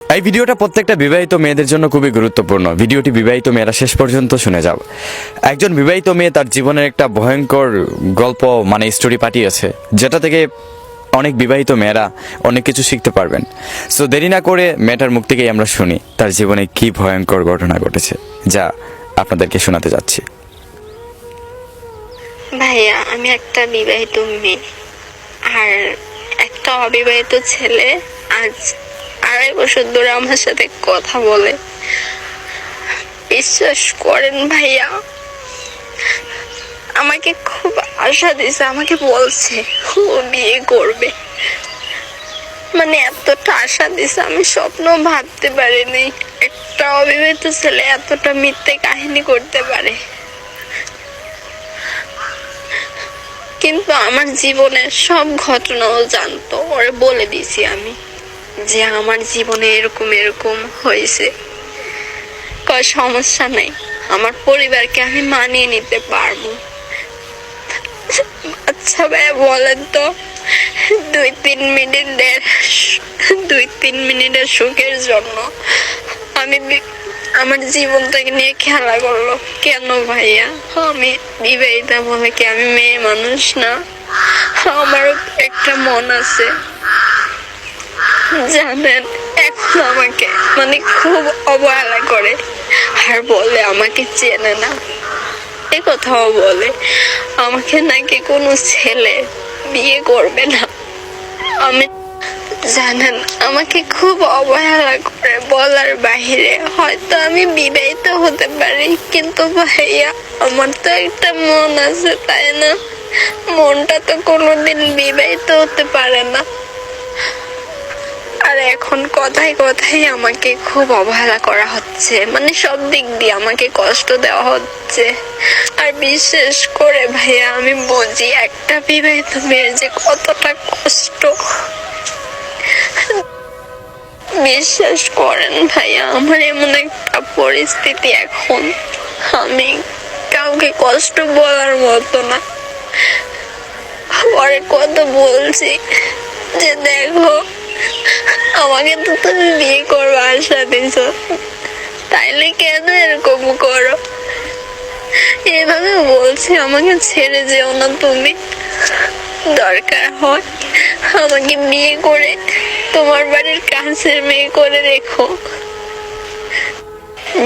এই ভিডিওটা প্রত্যেকটা বিবাহিত মেয়েদের জন্য খুবই গুরুত্বপূর্ণ। ভিডিওটি বিবাহিত মেয়েরা শেষ পর্যন্ত শুনে যাও। একজন বিবাহিত মেয়ে তার জীবনের একটা ভয়ঙ্কর গল্প মানে স্টোরি পাঠিয়েছে, যেটা থেকে অনেক বিবাহিত মেয়েরা অনেক কিছু শিখতে পারবেন। সো দেরি না করে মেয়েটার মুখ থেকেই আমরা শুনি তার জীবনে কি ভয়ঙ্কর ঘটনা ঘটেছে, যা আপনাদেরকে শোনাতে যাচ্ছি। ভাইয়া, আমি একটা বিবাহিত মেয়ে, আর একটা অবিবাহিত ছেলে আজ আড়াই বছর ধরে আমার সাথে কথা বলে। বিশ্বাস করেন ভাইয়া, আমাকে খুব আশা দিছে আমাকে বলছে, ও বিয়ে করবে। মানে এতটা আশা দিছে আমি স্বপ্ন ভাবতে পারিনি। একটা অবিবাহিত ছেলে এতটা মিথ্যে কাহিনী করতে পারে। কিন্তু আমার জীবনের সব ঘটনাও জানতো, ওরে বলে দিছি আমি। যে আমার জীবনে এরকম এরকম হয়েছে। কয় সমস্যা নেই। আমার পরিবারকে আমি মানিয়ে নিতে পারব। আচ্ছা ভাইয়া, বলেন তো, দুই তিন মিনিটের, দুই তিন মিনিটের সুখের জন্য আমি আমার জীবনটাকে নিয়ে খেলা করল। কেন ভাইয়া? আমি বিবাহিতা বলে কি আমি মেয়ে মানুষ না? আমারও একটা মন আছে। জানেন, এখন আমাকে মানে খুব অবহেলা করে আর বলে আমাকে চেনে না। এ কথাও বলে, আমাকে নাকি কোনো ছেলে বিয়ে করবে না। আমি জানেন, আমাকে খুব অবহেলা করে বলার বাহিরে হয়তো আমি বিবাহিত হতে পারি, কিন্তু ভাইয়া, আমার তো একটা মন আছে, তাই না? মনটা তো কোনোদিন বিবাহিত হতে পারে না। আর এখন কথায় কথায় আমাকে খুব অবহেলা করা হচ্ছে। মানে সব দিক দিয়ে আমাকে কষ্ট দেওয়া হচ্ছে। আর বিশেষ করে ভাইয়া, আমি বুঝি একটা বিবাহিত মেয়ের যে কতটা কষ্ট। বিশ্বাস করেন ভাইয়া, আমার এমন একটা পরিস্থিতি এখন। আমি কাউকে কষ্ট বলার মতো না। পরে কত বলছি যে দেখো আমাকে তো তুমি বিয়ে করব আশা দিছ তাইলে কেন এরকম করো? এভাবে বলছি, আমাকে ছেড়ে যেও না তুমি। দরকার হয় আমাকে বিয়ে করে তোমার বাড়ির কাছের মেয়ে করে রেখো।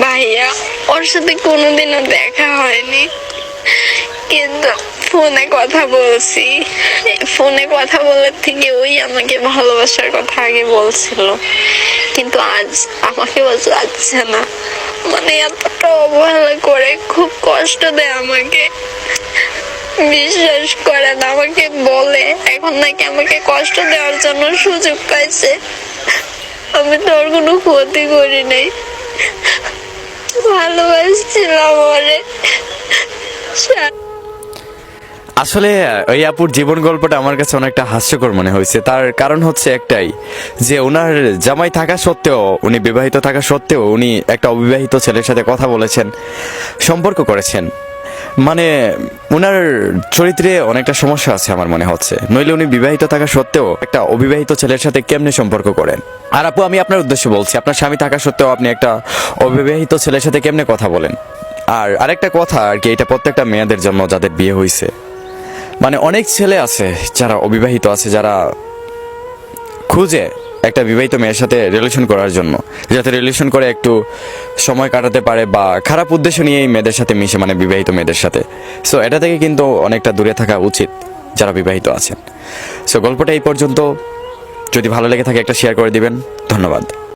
ভাইয়া, ওর সাথে কোনোদিনও দেখা হয়নি। কিন্তু ফোনে কথা বলছি। ফোনে কথা বলার থেকে ওই আমাকে ভালোবাসার কথা আগে বলছিল। কিন্তু আজ আমাকে যাচ্ছে না। মানে এতটা অবহেলা করে খুব কষ্ট দেয় আমাকে। বিশ্বাস করেন আমাকে বলে। এখন নাকি আমাকে কষ্ট দেওয়ার জন্য সুযোগ পাইছে। আমি তো ওর কোনো ক্ষতি করি নাই। ভালোবাসছিলাম ওরে। আসলে ওই আপুর জীবন গল্পটা আমার কাছে অনেকটা হাস্যকর মনে হয়েছে। তার কারণ হচ্ছে একটাই, যে ওনার জামাই থাকা সত্ত্বেও, উনি বিবাহিত থাকা সত্ত্বেও উনি একটা অবিবাহিত ছেলের সাথে কথা বলেছেন, সম্পর্ক করেছেন। মানে ওনার চরিত্রে অনেকটা সমস্যা আছে আমার মনে হচ্ছে। নইলে উনি বিবাহিত থাকা সত্ত্বেও একটা অবিবাহিত ছেলের সাথে কেমনে সম্পর্ক করেন? আর আপু, আমি আপনার উদ্দেশ্যে বলছি, আপনার স্বামী থাকা সত্ত্বেও আপনি একটা অবিবাহিত ছেলের সাথে কেমনে কথা বলেন? আর আরেকটা কথা আর কি, এটা প্রত্যেকটা মেয়েদের জন্য যাদের বিয়ে হয়েছে মানে অনেক ছেলে আছে যারা অবিবাহিত আছে, যারা খুঁজে একটা বিবাহিত মেয়ের সাথে রিলেশন করার জন্য। যাতে রিলেশন করে একটু সময় কাটাতে পারে বা খারাপ উদ্দেশ্য নিয়ে এই মেয়েদের সাথে মিশে মানে বিবাহিত মেয়েদের সাথে। সো এটা থেকে কিন্তু অনেকটা দূরে থাকা উচিত যারা বিবাহিত আছেন। সো গল্পটা এই পর্যন্ত। যদি ভালো লেগে থাকে, একটা শেয়ার করে দিবেন। ধন্যবাদ।